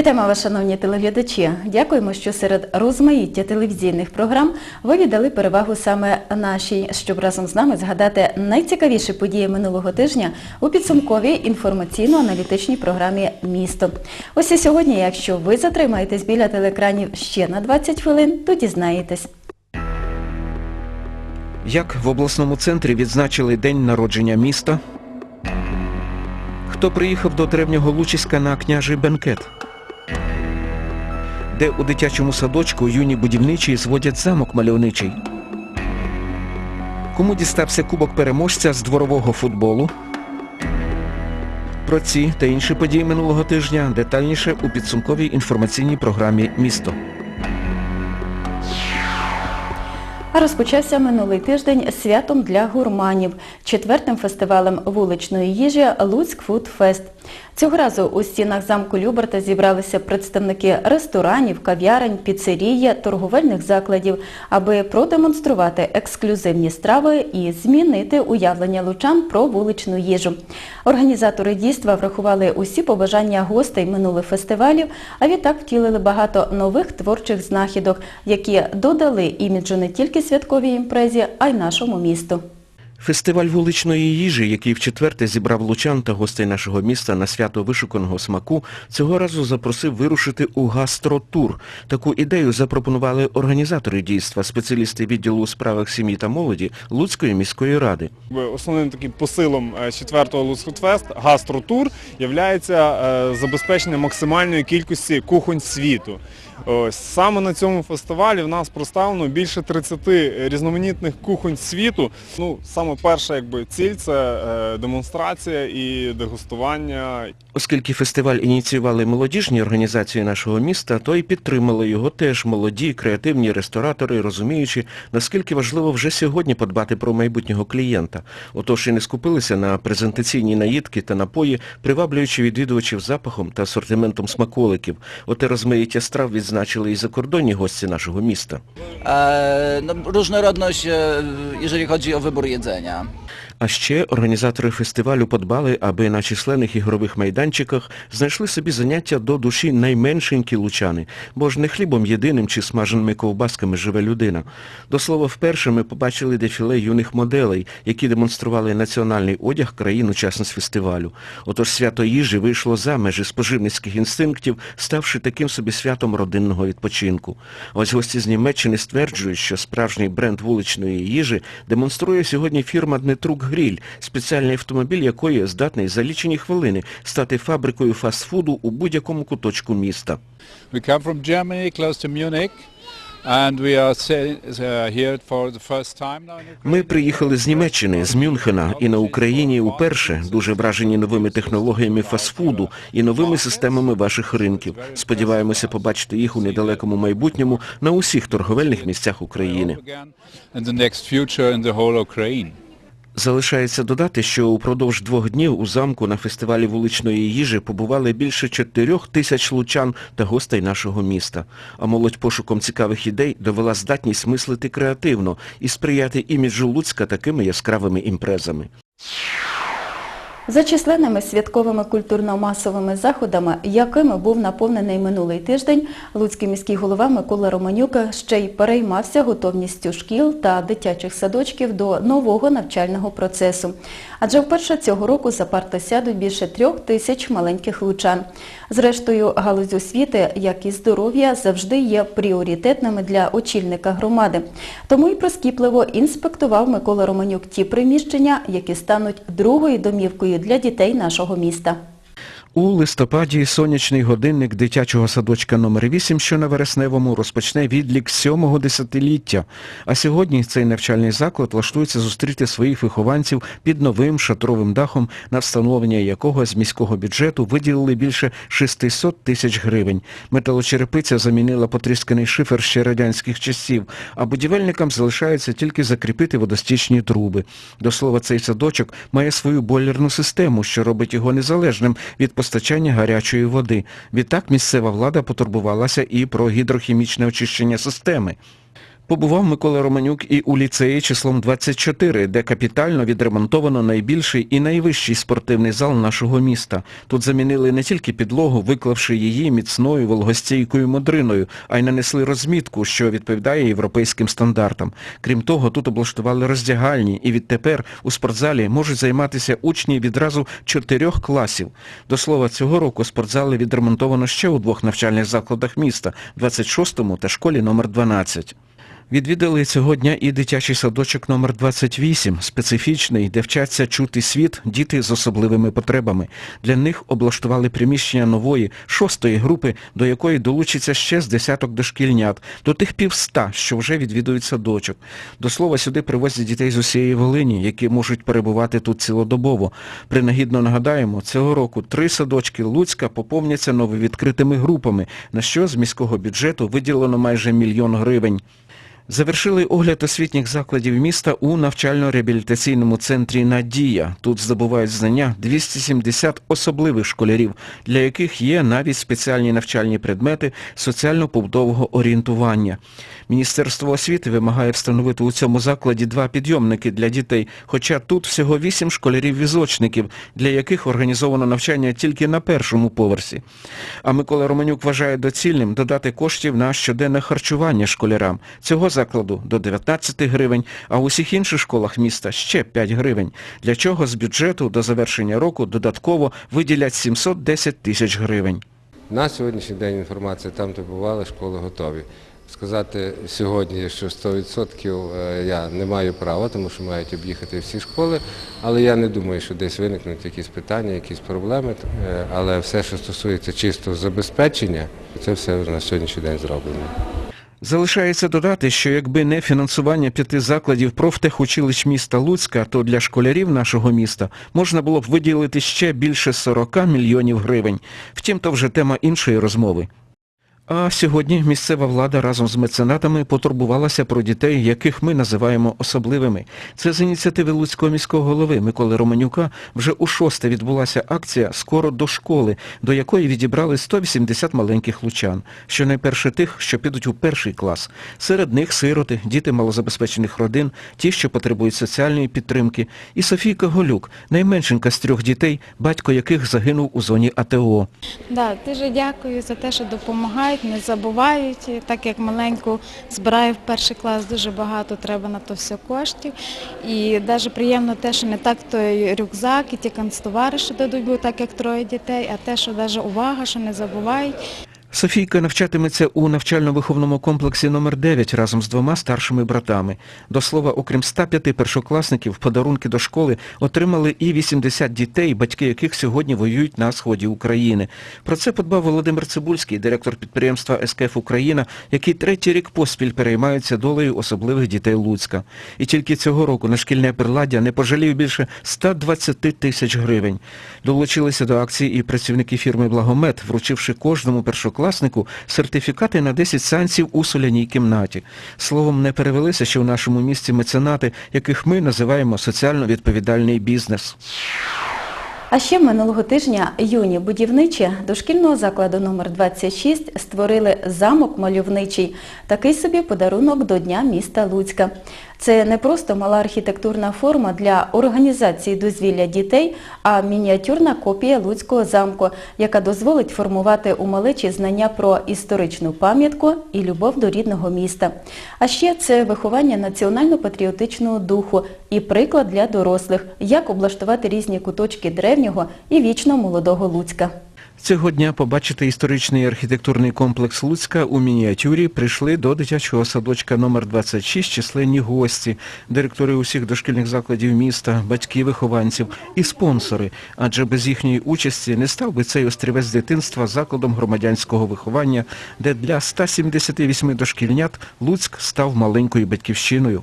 Вітаємо вас, шановні телеглядачі. Дякуємо, що серед розмаїття телевізійних програм ви віддали перевагу саме нашій, щоб разом з нами згадати найцікавіші події минулого тижня у підсумковій інформаційно-аналітичній програмі Місто. Ось і сьогодні, якщо ви затримаєтесь біля телекранів ще на 20 хвилин, то дізнаєтесь. Як в обласному центрі відзначили день народження міста? Хто приїхав до древнього Лучиська на княжий бенкет? Де у дитячому садочку юні будівничі зводять замок мальовничий? Кому дістався кубок переможця з дворового футболу? Про ці та інші події минулого тижня детальніше у підсумковій інформаційній програмі Місто. Розпочався минулий тиждень святом для гурманів, четвертим фестивалем вуличної їжі Луцьк Фуд Фест. Цього разу у стінах замку Люберта зібралися представники ресторанів, кав'ярень, піцерії, торговельних закладів, аби продемонструвати ексклюзивні страви і змінити уявлення лучан про вуличну їжу. Організатори дійства врахували усі побажання гостей минулих фестивалів, а відтак втілили багато нових творчих знахідок, які додали іміджу не тільки святковій імпрезі, а й нашому місту. Фестиваль вуличної їжі, який вчетверте зібрав лучан та гостей нашого міста на свято вишуканого смаку, цього разу запросив вирушити у гастротур. Таку ідею запропонували організатори дійства, спеціалісти відділу у справах сім'ї та молоді Луцької міської ради. Основним таким посилом е, четвертого Луцхудфест гастротур є забезпечення максимальної кількості кухонь світу. Ось саме на цьому фестивалі в нас проставлено більше 30 різноманітних кухонь світу. Ну саме перша якби ціль це е, демонстрація і дегустування. Оскільки фестиваль ініціювали молодіжні організації нашого міста, то й підтримали його теж молоді, креативні ресторатори, розуміючи, наскільки важливо вже сьогодні подбати про майбутнього клієнта. Отож і не скупилися на презентаційні наїдки та напої, приваблюючи відвідувачів запахом та асортиментом смаколиків. Оте розмаїття страв відзначили і закордонні гості нашого міста. E, e. А ще організатори фестивалю подбали, аби на численних ігрових майданчиках знайшли собі заняття до душі найменшенькі лучани, бо ж не хлібом єдиним чи смаженими ковбасками живе людина. До слова, вперше ми побачили дефіле юних моделей, які демонстрували національний одяг країн-учасниць фестивалю. Отож свято їжі вийшло за межі споживницьких інстинктів, ставши таким собі святом родинного відпочинку. Ось гості з Німеччини стверджують, що справжній бренд вуличної їжі демонструє сьогодні фірма Днетрук Гріль, спеціальний автомобіль якої здатний за лічені хвилини стати фабрикою фастфуду у будь-якому куточку міста. We come from Germany, close to Munich, uh. Ми приїхали з Німеччини, з Мюнхена, і на Україні уперше дуже вражені новими технологіями фастфуду і новими системами ваших ринків. Сподіваємося побачити їх у недалекому майбутньому на усіх торговельних місцях України. Залишається додати, що упродовж двох днів у замку на фестивалі вуличної їжі побували більше чотирьох тисяч лучан та гостей нашого міста. А молодь пошуком цікавих ідей довела здатність мислити креативно і сприяти іміджу Луцька такими яскравими імпрезами. За численними святковими культурно-масовими заходами, якими був наповнений минулий тиждень, Луцький міський голова Микола Романюк ще й переймався готовністю шкіл та дитячих садочків до нового навчального процесу. Адже вперше цього року за парти сядуть більше трьох тисяч маленьких лучан. Зрештою, галузь освіти, як і здоров'я, завжди є пріоритетними для очільника громади. Тому і проскіпливо інспектував Микола Романюк ті приміщення, які стануть другою домівкою для дітей нашого міста. У листопаді сонячний годинник дитячого садочка номер 8 що на Вересневому, розпочне відлік сьомого десятиліття. А сьогодні цей навчальний заклад влаштується зустріти своїх вихованців під новим шатровим дахом, на встановлення якого з міського бюджету виділили більше 600 тисяч гривень. Металочерепиця замінила потрісканий шифер ще радянських часів, а будівельникам залишається тільки закріпити водостічні труби. До слова, цей садочок має свою бойлерну систему, що робить його незалежним від постачання гарячої води. Відтак місцева влада потурбувалася і про гідрохімічне очищення системи. Побував Микола Романюк і у ліцеї числом 24, де капітально відремонтовано найбільший і найвищий спортивний зал нашого міста. Тут замінили не тільки підлогу, виклавши її міцною вологостійкою модриною, а й нанесли розмітку, що відповідає європейським стандартам. Крім того, тут облаштували роздягальні, і відтепер у спортзалі можуть займатися учні відразу чотирьох класів. До слова, цього року спортзали відремонтовано ще у двох навчальних закладах міста – 26-му та школі номер 12. Відвідали цього дня і дитячий садочок номер 28, специфічний, де вчаться чути світ діти з особливими потребами. Для них облаштували приміщення нової, шостої групи, до якої долучиться ще з десяток дошкільнят, до тих півста, що вже відвідують садочок. До слова, сюди привозять дітей з усієї Волині, які можуть перебувати тут цілодобово. Принагідно нагадаємо, цього року три садочки Луцька поповняться нововідкритими групами, на що з міського бюджету виділено майже мільйон гривень. Завершили огляд освітніх закладів міста у навчально-реабілітаційному центрі «Надія». Тут здобувають знання 270 особливих школярів, для яких є навіть спеціальні навчальні предмети соціально-побутового орієнтування. Міністерство освіти вимагає встановити у цьому закладі два підйомники для дітей, хоча тут всього вісім школярів-візочників, для яких організовано навчання тільки на першому поверсі. А Микола Романюк вважає доцільним додати коштів на щоденне харчування школярам. Цього закладу до 19 гривень, а у всіх інших школах міста ще 5 гривень. Для чого з бюджету до завершення року додатково виділять 710 тисяч гривень. На сьогоднішній день інформація там, де бували, школи готові. Сказати сьогодні, що 100% е, я не маю права, тому що мають об'їхати всі школи, але я не думаю, що десь виникнуть якісь питання, якісь проблеми. Е, Але все, що стосується чистого забезпечення, це все на сьогоднішній день зроблено. Залишається додати, що якби не фінансування п'яти закладів профтехучилищ міста Луцька, то для школярів нашого міста можна було б виділити ще більше 40 мільйонів гривень. Втім, то вже тема іншої розмови. А сьогодні місцева влада разом з меценатами потурбувалася про дітей, яких ми називаємо особливими. Це з ініціативи Луцького міського голови Миколи Романюка вже у шосте відбулася акція «Скоро до школи», до якої відібрали 180 маленьких лучан, що найперше тих, що підуть у перший клас. Серед них сироти, діти малозабезпечених родин, ті, що потребують соціальної підтримки, і Софійка Голюк, найменшенька з трьох дітей, батько яких загинув у зоні АТО. Да, дуже дякую за те, що допомагають, не забувають. Так як маленьку збираю в перший клас, дуже багато треба на то все коштів. І навіть приємно те, що не так той рюкзак і ті канцтовариші дадуть, бо так як троє дітей, а те, що навіть увага, що не забувають. Софійка навчатиметься у навчально-виховному комплексі номер 9 разом з двома старшими братами. До слова, окрім 105 першокласників, подарунки до школи отримали і 80 дітей, батьки яких сьогодні воюють на сході України. Про це подбав Володимир Цибульський, директор підприємства СКФ Україна, який третій рік поспіль переймається долею особливих дітей Луцька. І тільки цього року на шкільне приладдя не пожалів більше 120 тисяч гривень. Долучилися до акції і працівники фірми Благомет, вручивши кожному першокласнику сертифікати на 10 сеансів у соляній кімнаті. Словом, не перевелися ще в нашому місті меценати, яких ми називаємо соціально відповідальний бізнес. А ще минулого тижня юні будівничі дошкільного закладу номер 26 створили замок мальовничий. Такий собі подарунок до Дня міста Луцька. Це не просто мала архітектурна форма для організації дозвілля дітей, а мініатюрна копія Луцького замку, яка дозволить формувати у малечі знання про історичну пам'ятку і любов до рідного міста. А ще це виховання національно-патріотичного духу і приклад для дорослих, як облаштувати різні куточки древнього і вічно молодого Луцька. Цього дня побачити історичний архітектурний комплекс Луцька у мініатюрі прийшли до дитячого садочка номер 26 численні гості, директори усіх дошкільних закладів міста, батьки вихованців і спонсори, адже без їхньої участі не став би цей острівець дитинства закладом громадянського виховання, де для 178 дошкільнят Луцьк став маленькою батьківщиною.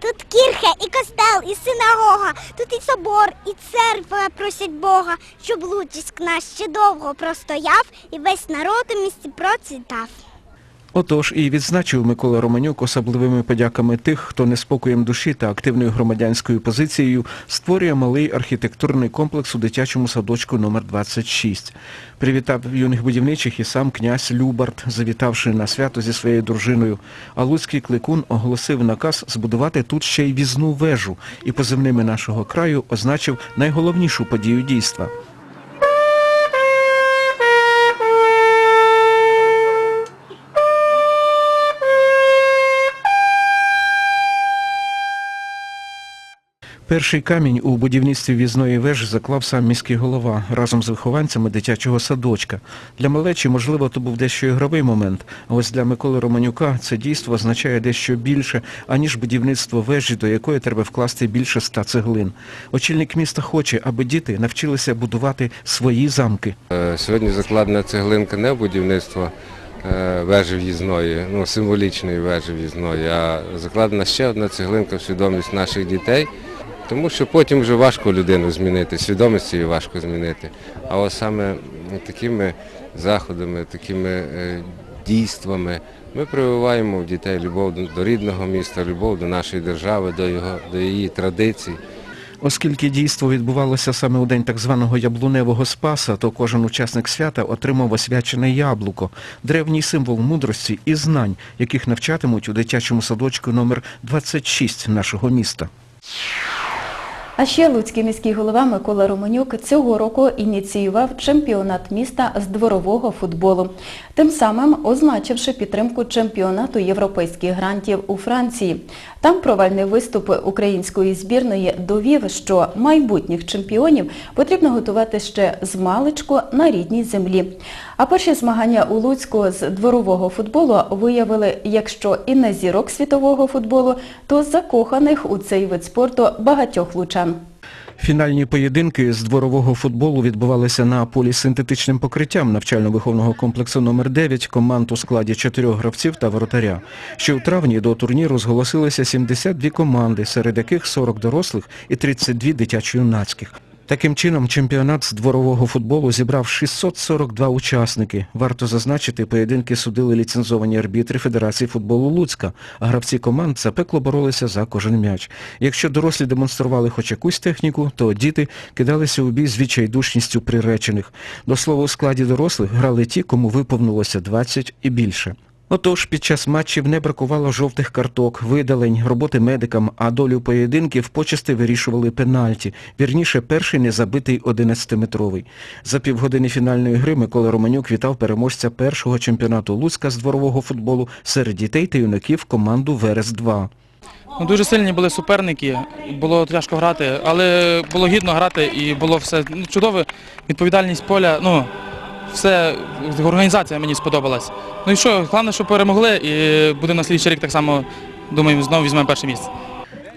Тут кірхе, і костел, і синагога, тут і собор, і церква просять Бога, щоб Луцьк наш ще довго простояв і весь народ у місті процвітав. Отож, і відзначив Микола Романюк особливими подяками тих, хто неспокоєм душі та активною громадянською позицією створює малий архітектурний комплекс у дитячому садочку номер 26. Привітав юних будівничих і сам князь Любард, завітавши на свято зі своєю дружиною. А Луцький кликун оголосив наказ збудувати тут ще й візну вежу і позивними нашого краю означив найголовнішу подію дійства. Перший камінь у будівництві в'їзної вежі заклав сам міський голова разом з вихованцями дитячого садочка. Для малечі, можливо, то був дещо ігровий момент, ось для Миколи Романюка це дійство означає дещо більше, аніж будівництво вежі, до якої треба вкласти більше ста цеглин. Очільник міста хоче, аби діти навчилися будувати свої замки. Е, Сьогодні закладена цеглинка не в будівництво е, вежі в'їзної, ну, символічної вежі в'їзної, а закладена ще одна цеглинка в свідомість наших дітей, тому що потім вже важко людину змінити, свідомість її важко змінити. А ось саме такими заходами, такими е, дійствами ми прививаємо в дітей любов до- рідного міста, любов до нашої держави, до, його, до її традицій. Оскільки дійство відбувалося саме у день так званого яблуневого спаса, то кожен учасник свята отримав освячене яблуко, древній символ мудрості і знань, яких навчатимуть у дитячому садочку номер 26 нашого міста. А ще Луцький міський голова Микола Романюк цього року ініціював чемпіонат міста з дворового футболу, тим самим означивши підтримку чемпіонату європейських грантів у Франції. Там провальний виступ української збірної довів, що майбутніх чемпіонів потрібно готувати ще з маличку на рідній землі. А перші змагання у Луцьку з дворового футболу виявили, якщо і не зірок світового футболу, то закоханих у цей вид спорту багатьох лучан. Фінальні поєдинки з дворового футболу відбувалися на полі з синтетичним покриттям навчально-виховного комплексу номер 9 команд у складі чотирьох гравців та воротаря. Ще у травні до турніру зголосилися 72 команди, серед яких 40 дорослих і 32 дитячо-юнацьких. Таким чином, чемпіонат з дворового футболу зібрав 642 учасники. Варто зазначити, поєдинки судили ліцензовані арбітри Федерації футболу Луцька, а гравці команд запекло боролися за кожен м'яч. Якщо дорослі демонстрували хоч якусь техніку, то діти кидалися у бій з відчайдушністю приречених. До слова, у складі дорослих грали ті, кому виповнилося 20 і більше. Отож, під час матчів не бракувало жовтих карток, видалень, роботи медикам, а долю поєдинків почасти вирішували пенальті, вірніше перший незабитий 11-метровий. За півгодини фінальної гри Микола Романюк вітав переможця першого чемпіонату Луцька з дворового футболу серед дітей та юнаків команду Верес-2. Ну, дуже сильні були суперники, було тяжко грати, але було гідно грати і було все ну, чудове. Відповідальність поля, ну, все, організація мені сподобалась. Ну і що, головне, що перемогли, і буде на слідчий рік так само, думаю, знову візьмемо перше місце.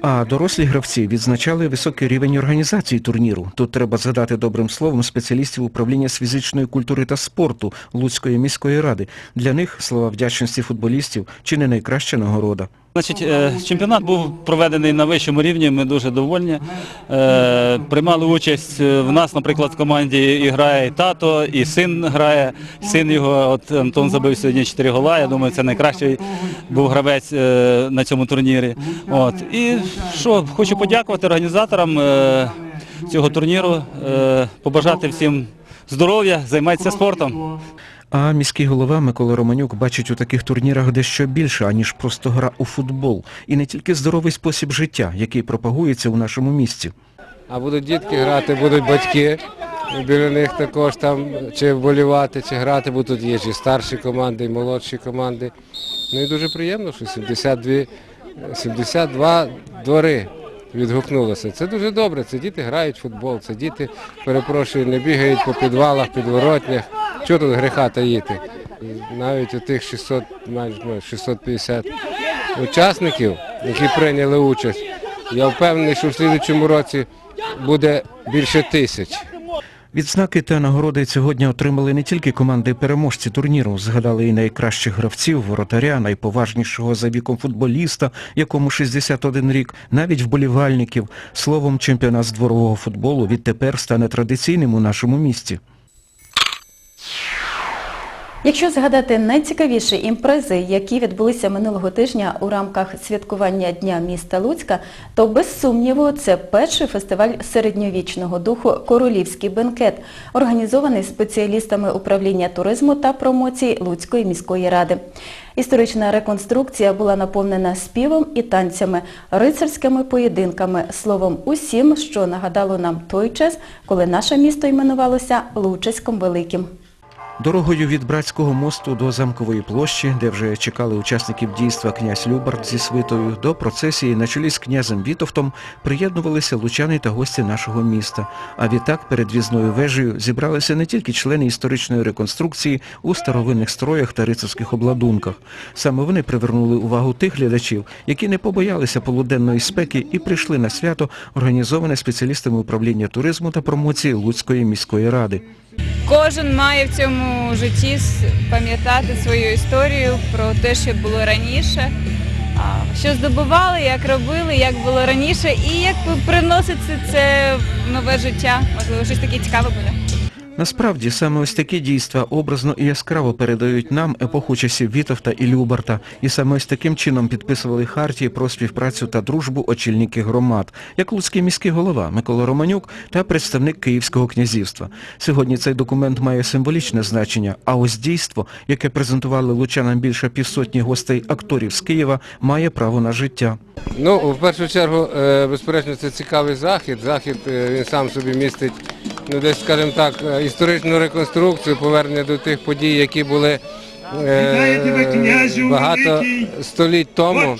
А дорослі гравці відзначали високий рівень організації турніру. Тут треба згадати добрим словом спеціалістів управління з фізичної культури та спорту Луцької міської ради. Для них слова вдячності футболістів чи не найкраща нагорода. Значить, е, чемпіонат був проведений на вищому рівні, ми дуже довольні. Е, Приймали участь е, в нас, наприклад, в команді і грає і тато, і син грає. Син його, от Антон забив сьогодні 4 гола. Я думаю, це найкращий був гравець на цьому турнірі. От. І що, хочу подякувати організаторам цього турніру, побажати всім здоров'я, займайтеся спортом. А міський голова Микола Романюк бачить у таких турнірах дещо більше, аніж просто гра у футбол. І не тільки здоровий спосіб життя, який пропагується у нашому місті. А будуть дітки грати, будуть батьки. Біля них також там чи вболівати, чи грати, бо тут є і старші команди, і молодші команди. Ну і дуже приємно, що 72, 72 двори відгукнулося. Це дуже добре. Це діти грають в футбол, це діти, перепрошую, не бігають по підвалах, підворотнях. Чого тут гріха таїти? Навіть у тих 600, майже ну, 650 учасників, які прийняли участь, я впевнений, що в слідчому році буде більше тисяч. Відзнаки та нагороди цього дня отримали не тільки команди переможці турніру, згадали і найкращих гравців, воротаря, найповажнішого за віком футболіста, якому 61 рік, навіть вболівальників. Словом, чемпіонат з дворового футболу відтепер стане традиційним у нашому місті. Якщо згадати найцікавіші імпрези, які відбулися минулого тижня у рамках святкування Дня міста Луцька, то без сумніву це перший фестиваль середньовічного духу Королівський бенкет, організований спеціалістами управління туризму та промоції Луцької міської ради. Історична реконструкція була наповнена співом і танцями, рицарськими поєдинками, словом усім, що нагадало нам той час, коли наше місто іменувалося Лучиськом Великим. Дорогою від Братського мосту до Замкової площі, де вже чекали учасників дійства князь Любард зі свитою, до процесії на чолі з князем Вітовтом приєднувалися лучани та гості нашого міста. А відтак перед в'їзною вежею зібралися не тільки члени історичної реконструкції у старовинних строях та рицарських обладунках. Саме вони привернули увагу тих глядачів, які не побоялися полуденної спеки і прийшли на свято, організоване спеціалістами управління туризму та промоції Луцької міської ради. Кожен має в цьому житті пам'ятати свою історію про те, що було раніше, що здобували, як робили, як було раніше, і як приноситься це в нове життя. Можливо, щось таке цікаве буде. Насправді, саме ось такі дійства образно і яскраво передають нам епоху часів Вітовта і Любарта, і саме ось таким чином підписували хартії про співпрацю та дружбу очільники громад, як Луцький міський голова Микола Романюк та представник Київського князівства. Сьогодні цей документ має символічне значення, а ось дійство, яке презентували лучанам більше півсотні гостей акторів з Києва, має право на життя. Ну, в першу чергу, е, безперечно, це цікавий захід. Захід е, він сам собі містить, ну десь, скажімо так, е, історичну реконструкцію, повернення до тих подій, які були е, багато століть тому.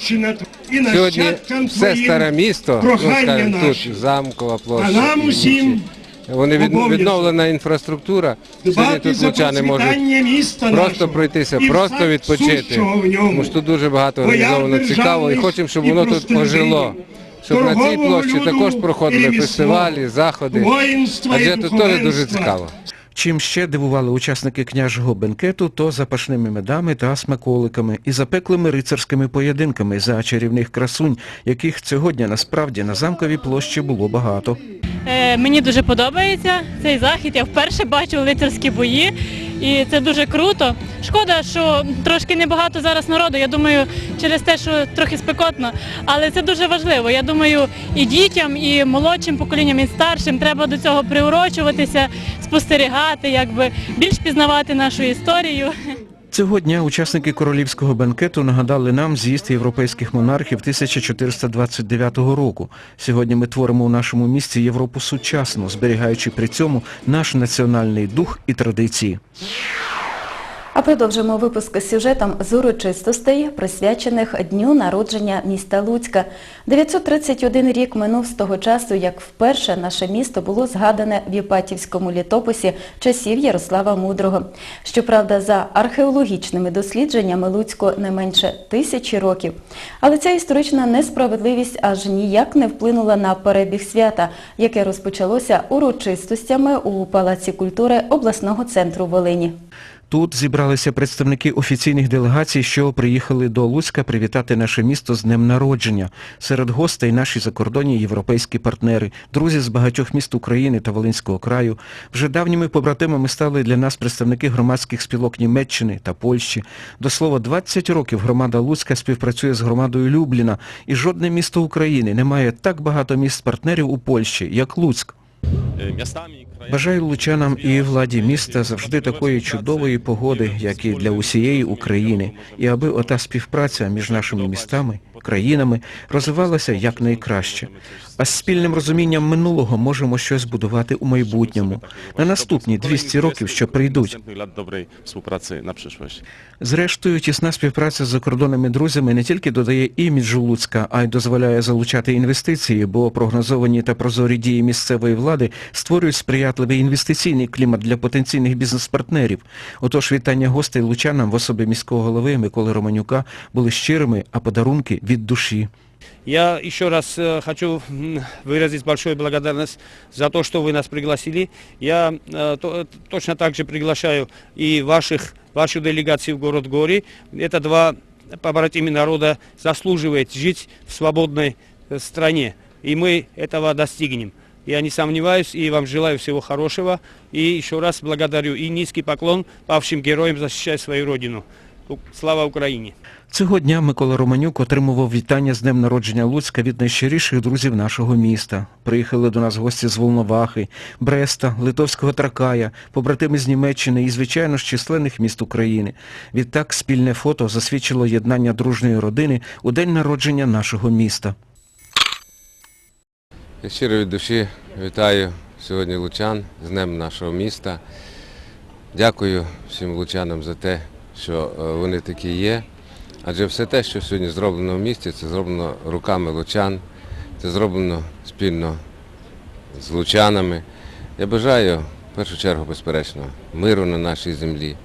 Сьогодні все старе місто, ну, скажімо, тут Замкова площа. Вони відновлена інфраструктура. Сьогодні тут лучани можуть просто пройтися, просто відпочити. Тому що тут дуже багато організовано цікаво і хочемо, щоб воно тут ожило. Щоб на цій площі також проходили фестивалі, заходи. Адже тут теж дуже цікаво. Чим ще дивували учасники княжого бенкету, то запашними медами та смаколиками і запеклими рицарськими поєдинками за чарівних красунь, яких цього дня насправді на замковій площі було багато. Е, Мені дуже подобається цей захід. Я вперше бачу лицарські бої, і це дуже круто. Шкода, що трошки небагато зараз народу. Я думаю, через те, що трохи спекотно, але це дуже важливо. Я думаю, і дітям, і молодшим поколінням, і старшим треба до цього приурочуватися, спостерігати, якби більш пізнавати нашу історію. Цього дня учасники королівського бенкету нагадали нам з'їзд європейських монархів 1429 року. Сьогодні ми творимо у нашому місті Європу сучасну, зберігаючи при цьому наш національний дух і традиції. А продовжимо випуск з сюжетом з урочистостей, присвячених дню народження міста Луцька. 931 рік минув з того часу, як вперше наше місто було згадане в Єпатівському літописі часів Ярослава Мудрого. Щоправда, за археологічними дослідженнями Луцько не менше тисячі років. Але ця історична несправедливість аж ніяк не вплинула на перебіг свята, яке розпочалося урочистостями у Палаці культури обласного центру Волині. Тут зібралися представники офіційних делегацій, що приїхали до Луцька привітати наше місто з днем народження. Серед гостей наші закордонні європейські партнери, друзі з багатьох міст України та Волинського краю. Вже давніми побратимами стали для нас представники громадських спілок Німеччини та Польщі. До слова, 20 років громада Луцька співпрацює з громадою Любліна, і жодне місто України не має так багато міст-партнерів у Польщі, як Луцьк. Бажаю лучанам і владі міста завжди такої чудової погоди, як і для усієї України, і аби ота співпраця між нашими містами, країнами розвивалася якнайкраще. А з спільним розумінням минулого можемо щось будувати у майбутньому, на наступні 200 років, що прийдуть. Зрештою, тісна співпраця з закордонними друзями не тільки додає іміджу Луцька, а й дозволяє залучати інвестиції, бо прогнозовані та прозорі дії місцевої влади створюють сприятливий інвестиційний клімат для потенційних бізнес-партнерів. Отож, вітання гостей лучанам в особі міського голови Миколи Романюка були щирими, а подарунки від душі. Я еще раз э, хочу выразить большую благодарность за то, что вы нас пригласили. Я э, то- точно так же приглашаю и ваших, вашу делегацию в город Гори. Это два побратимы народа заслуживает жить в свободной э, стране. И мы этого достигнем. Я не сомневаюсь и вам желаю всего хорошего. И еще раз благодарю и низкий поклон павшим героям защищать свою родину. Слава Украине! Цього дня Микола Романюк отримував вітання з днем народження Луцька від найщиріших друзів нашого міста. Приїхали до нас гості з Волновахи, Бреста, Литовського Тракая, побратими з Німеччини і, звичайно ж, численних міст України. Відтак спільне фото засвідчило єднання дружньої родини у день народження нашого міста. Я щиро від душі вітаю сьогодні лучан з Днем нашого міста. Дякую всім лучанам за те, що е, вони такі є. Адже все те, що сьогодні зроблено в місті, це зроблено руками лучан, це зроблено спільно з лучанами. Я бажаю, в першу чергу, безперечно, миру на нашій землі.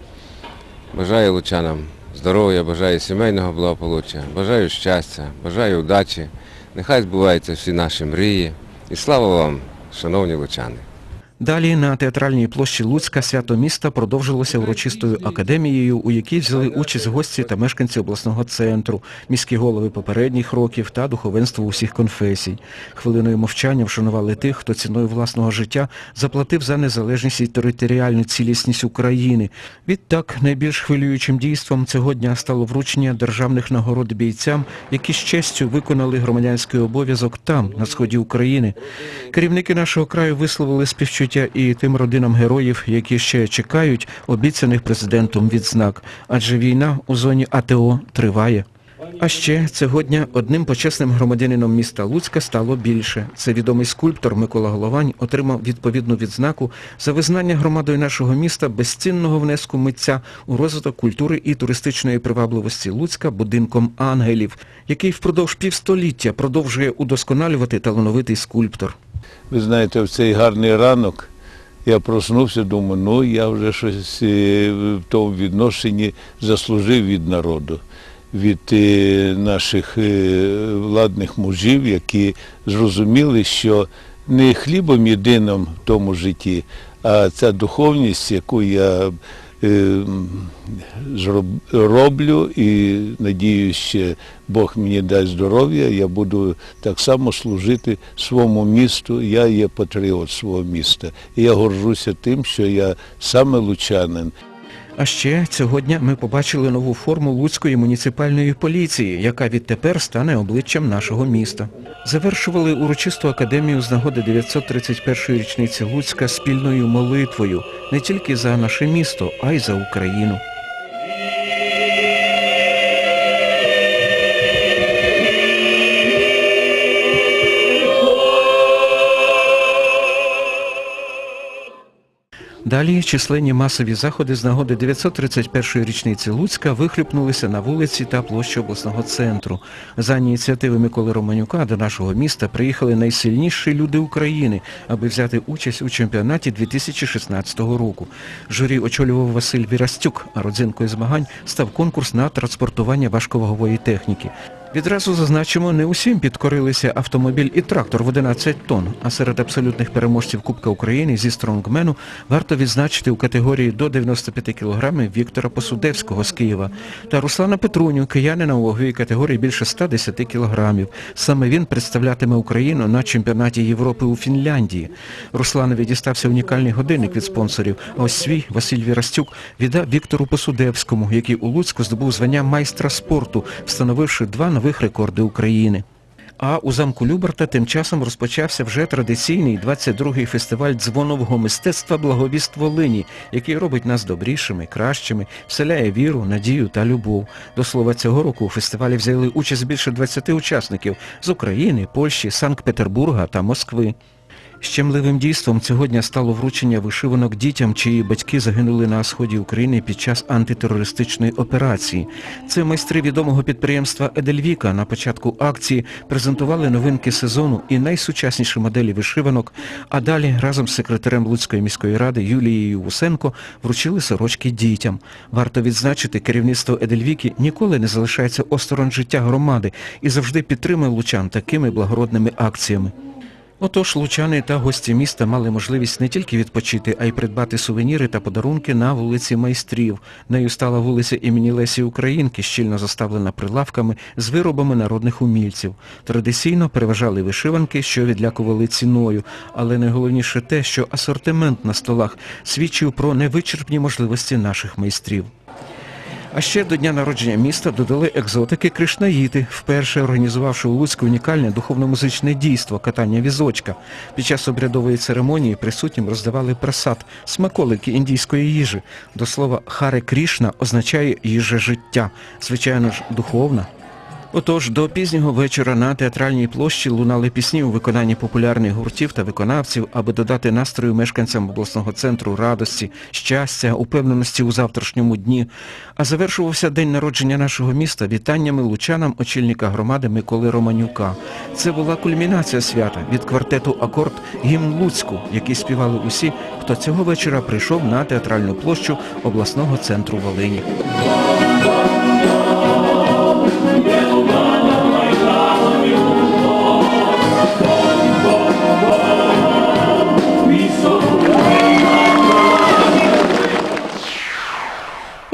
Бажаю лучанам здоров'я, бажаю сімейного благополуччя, бажаю щастя, бажаю удачі. Нехай збуваються всі наші мрії. І слава вам, шановні лучани! Далі на театральній площі Луцька свято міста продовжилося урочистою академією, у якій взяли участь гості та мешканці обласного центру, міські голови попередніх років та духовенство усіх конфесій. Хвилиною мовчання вшанували тих, хто ціною власного життя заплатив за незалежність і територіальну цілісність України. Відтак, найбільш хвилюючим дійством цього дня стало вручення державних нагород бійцям, які з честю виконали громадянський обов'язок там, на сході України. Керівники нашого краю висловили співчуття і тим родинам героїв, які ще чекають обіцяних президентом відзнак, адже війна у зоні АТО триває. А ще цього одним почесним громадянином міста Луцька стало більше. Це відомий скульптор Микола Головань отримав відповідну відзнаку за визнання громадою нашого міста безцінного внеску митця у розвиток культури і туристичної привабливості Луцька будинком ангелів, який впродовж півстоліття продовжує удосконалювати талановитий скульптор. Ви знаєте, в цей гарний ранок я проснувся, думаю, ну я вже щось е, в тому відношенні заслужив від народу, від е, наших е, владних мужів, які зрозуміли, що не хлібом єдиним в тому житті, а ця духовність, яку я роблю і надіюсь, що Бог мені дасть здоров'я, я буду так само служити своєму місту. Я є патріот свого міста. І я горжуся тим, що я саме лучанин. А ще цього дня ми побачили нову форму Луцької муніципальної поліції, яка відтепер стане обличчям нашого міста. Завершували урочисту академію з нагоди 931-ї річниці Луцька спільною молитвою не тільки за наше місто, а й за Україну. Далі численні масові заходи з нагоди 931-ї річниці Луцька вихлюпнулися на вулиці та площі обласного центру. За ініціативи Миколи Романюка до нашого міста приїхали найсильніші люди України, аби взяти участь у чемпіонаті 2016 року. Журі очолював Василь Вірастюк, а родзинкою змагань став конкурс на транспортування важковагової техніки. Відразу зазначимо, не усім підкорилися автомобіль і трактор в 11 тонн, а серед абсолютних переможців Кубка України зі стронгмену варто відзначити у категорії до 95 кг Віктора Посудевського з Києва та Руслана Петруню, киянина у ваговій категорії більше 110 кг. Саме він представлятиме Україну на чемпіонаті Європи у Фінляндії. Русланові дістався унікальний годинник від спонсорів, а ось свій Василь Вірастюк віддав Віктору Посудевському, який у Луцьку здобув звання майстра спорту, встановивши два нових рекорди України. А у замку Люберта тим часом розпочався вже традиційний 22-й фестиваль дзвонового мистецтва Благовіст Волині, який робить нас добрішими, кращими, вселяє віру, надію та любов. До слова, цього року у фестивалі взяли участь більше 20 учасників з України, Польщі, Санкт-Петербурга та Москви. Щемливим дійством цього дня стало вручення вишиванок дітям, чиї батьки загинули на сході України під час антитерористичної операції. Це майстри відомого підприємства Едельвіка на початку акції презентували новинки сезону і найсучасніші моделі вишиванок, а далі разом з секретарем Луцької міської ради Юлією Усенко вручили сорочки дітям. Варто відзначити, керівництво Едельвіки ніколи не залишається осторонь життя громади і завжди підтримує лучан такими благородними акціями. Отож, лучани та гості міста мали можливість не тільки відпочити, а й придбати сувеніри та подарунки на вулиці майстрів. Нею стала вулиця імені Лесі Українки, щільно заставлена прилавками з виробами народних умільців. Традиційно переважали вишиванки, що відлякували ціною, але найголовніше те, що асортимент на столах свідчив про невичерпні можливості наших майстрів. А ще до дня народження міста додали екзотики Кришнаїти, вперше організувавши у Луцьку унікальне духовно-музичне дійство катання візочка. Під час обрядової церемонії присутнім роздавали прасад, смаколики індійської їжі. До слова, Харе Крішна означає їжа життя, звичайно ж, духовна. Отож, до пізнього вечора на театральній площі лунали пісні у виконанні популярних гуртів та виконавців, аби додати настрою мешканцям обласного центру радості, щастя, упевненості у завтрашньому дні. А завершувався день народження нашого міста вітаннями лучанам очільника громади Миколи Романюка. Це була кульмінація свята від квартету Акорд гімн Луцьку, який співали усі, хто цього вечора прийшов на театральну площу обласного центру Волині.